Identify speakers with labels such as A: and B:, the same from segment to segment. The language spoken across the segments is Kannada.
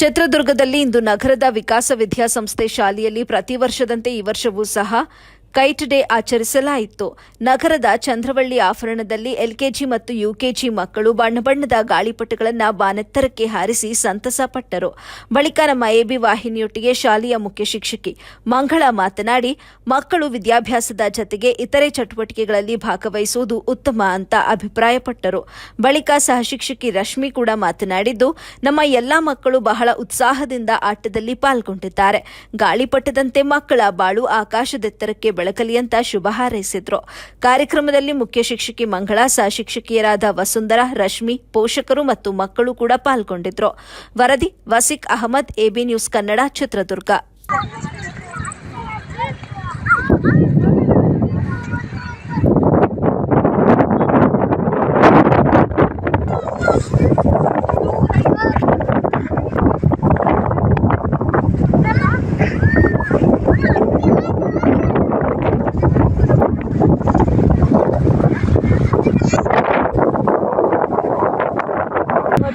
A: ಚಿತ್ರದುರ್ಗದಲ್ಲಿ ಇಂದು ನಗರದ ವಿಕಾಸ ವಿದ್ಯಾಸಂಸ್ಥೆ ಶಾಲೆಯಲ್ಲಿ ಪ್ರತಿ ವರ್ಷದಂತೆ ಈ ವರ್ಷವೂ ಸಹ ಕೈಟ್ ಡೇ ಆಚರಿಸಲಾಯಿತು. ನಗರದ ಚಂದ್ರವಳ್ಳಿ ಆವರಣದಲ್ಲಿ ಎಲ್ಕೆಜಿ ಮತ್ತು ಯುಕೆಜಿ ಮಕ್ಕಳು ಬಣ್ಣ ಬಣ್ಣದ ಗಾಳಿಪಟಗಳನ್ನು ಬಾನೆತ್ತರಕ್ಕೆ ಹಾರಿಸಿ ಸಂತಸ ಪಟ್ಟರು. ಬಳಿಕ ನಮ್ಮ ಎಬಿ ವಾಹಿನಿಯೊಟ್ಟಿಗೆ ಶಾಲೆಯ ಮುಖ್ಯ ಶಿಕ್ಷಕಿ ಮಂಗಳ ಮಾತನಾಡಿ, ಮಕ್ಕಳು ವಿದ್ಯಾಭ್ಯಾಸದ ಜತೆಗೆ ಇತರೆ ಚಟುವಟಿಕೆಗಳಲ್ಲಿ ಭಾಗವಹಿಸುವುದು ಉತ್ತಮ ಅಂತ ಅಭಿಪ್ರಾಯಪಟ್ಟರು. ಬಳಿಕ ಸಹ ಶಿಕ್ಷಕಿ ರಶ್ಮಿ ಕೂಡ ಮಾತನಾಡಿದ್ದು, ನಮ್ಮ ಎಲ್ಲಾ ಮಕ್ಕಳು ಬಹಳ ಉತ್ಸಾಹದಿಂದ ಆಟದಲ್ಲಿ ಪಾಲ್ಗೊಂಡಿದ್ದಾರೆ. ಗಾಳಿಪಟದಂತೆ ಮಕ್ಕಳ ಬಾಳು ಆಕಾಶದೆತ್ತರಕ್ಕೆ ಬೆಳಕಲಿ ಅಂತ ಶುಭ ಹಾರೈಸಿದ್ರು. ಕಾರ್ಯಕ್ರಮದಲ್ಲಿ ಮುಖ್ಯ ಶಿಕ್ಷಕಿ ಮಂಗಳಾ, ಸಹ ಶಿಕ್ಷಕಿಯರಾದ ವಸುಂಧರಾ, ರಶ್ಮಿ, ಪೋಷಕರು ಮತ್ತು ಮಕ್ಕಳು ಕೂಡ ಪಾಲ್ಗೊಂಡಿದ್ರು. ವರದಿ, ವಸಿಕ್ ಅಹಮದ್, ಎಬಿ ನ್ಯೂಸ್ ಕನ್ನಡ, ಚಿತ್ರದುರ್ಗ.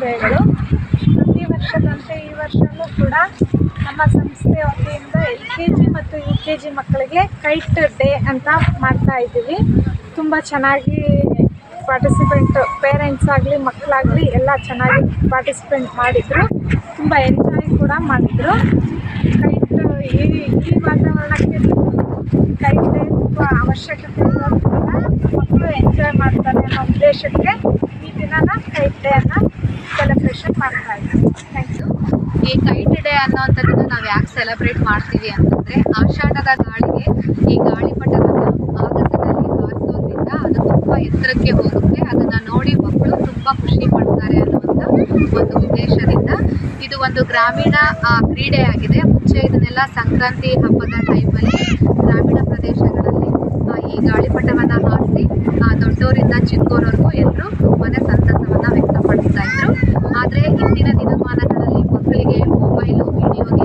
B: ಶುಭೋದಯಗಳು ಪ್ರತಿ ವರ್ಷದಂತೆ ಈ ವರ್ಷವೂ ಕೂಡ ನಮ್ಮ ಸಂಸ್ಥೆ ವತಿಯಿಂದ ಎಲ್ ಕೆ ಜಿ ಮತ್ತು ಯು ಕೆ ಜಿ ಮಕ್ಕಳಿಗೆ ಕೈಟ್ ಡೇ ಅಂತ ಮಾಡ್ತಾ ಇದ್ದೀವಿ. ತುಂಬ ಚೆನ್ನಾಗಿ ಪಾರ್ಟಿಸಿಪೆಂಟ್ ಪೇರೆಂಟ್ಸ್ ಆಗಲಿ, ಮಕ್ಕಳಾಗಲಿ ಎಲ್ಲ ಚೆನ್ನಾಗಿ ಪಾರ್ಟಿಸಿಪೆಂಟ್ ಮಾಡಿದರು. ತುಂಬ ಎಂಜಾಯ್ ಕೂಡ ಮಾಡಿದರು. ಕೈಟ್, ಈ ಈ ವಾತಾವರಣಕ್ಕೆ ಕೈಟ್ ಡೇ ತುಂಬ ಅವಶ್ಯಕತೆ ಇರೋದ್ರಿಂದ ಮಕ್ಕಳು ಎಂಜಾಯ್ ಮಾಡ್ತಾರೆ ಅನ್ನೋ ಉದ್ದೇಶಕ್ಕೆ ಈ ದಿನನ ಕೈಟ್ ಡೇ ಅನ್ನ ಸೆಲೆಬ್ರೇಷನ್ ಮಾಡ್ತಾ ಇದ್ದೀವಿ
C: ಈ ಕೈಟ್ ಡೇ ಅನ್ನೋವಂಥದ್ದನ್ನ ನಾವು ಯಾಕೆ ಸೆಲೆಬ್ರೇಟ್ ಮಾಡ್ತೀವಿ ಅಂತಂದರೆ, ಆಷಾಢದ ಗಾಳಿಗೆ ಈ ಗಾಳಿಪಟವನ್ನು ಆಗಸದಲ್ಲಿ ಹಾರಿಸೋದ್ರಿಂದ ಅದು ತುಂಬ ಎತ್ತರಕ್ಕೆ ಹೋಗುತ್ತೆ. ಅದನ್ನು ನೋಡಿ ಮಕ್ಕಳು ತುಂಬ ಖುಷಿ ಪಡ್ತಾರೆ ಅನ್ನುವಂಥ ಒಂದು ಉದ್ದೇಶದಿಂದ ಇದು ಒಂದು ಗ್ರಾಮೀಣ ಕ್ರೀಡೆ ಆಗಿದೆ. ಮುಂಚೆ ಇದನ್ನೆಲ್ಲ ಸಂಕ್ರಾಂತಿ ಹಬ್ಬದ ಟೈಮಲ್ಲಿ ಗ್ರಾಮೀಣ ಪ್ರದೇಶಗಳಲ್ಲಿ ಈ ಗಾಳಿಪಟವನ್ನು ಎಲ್ಲರೂ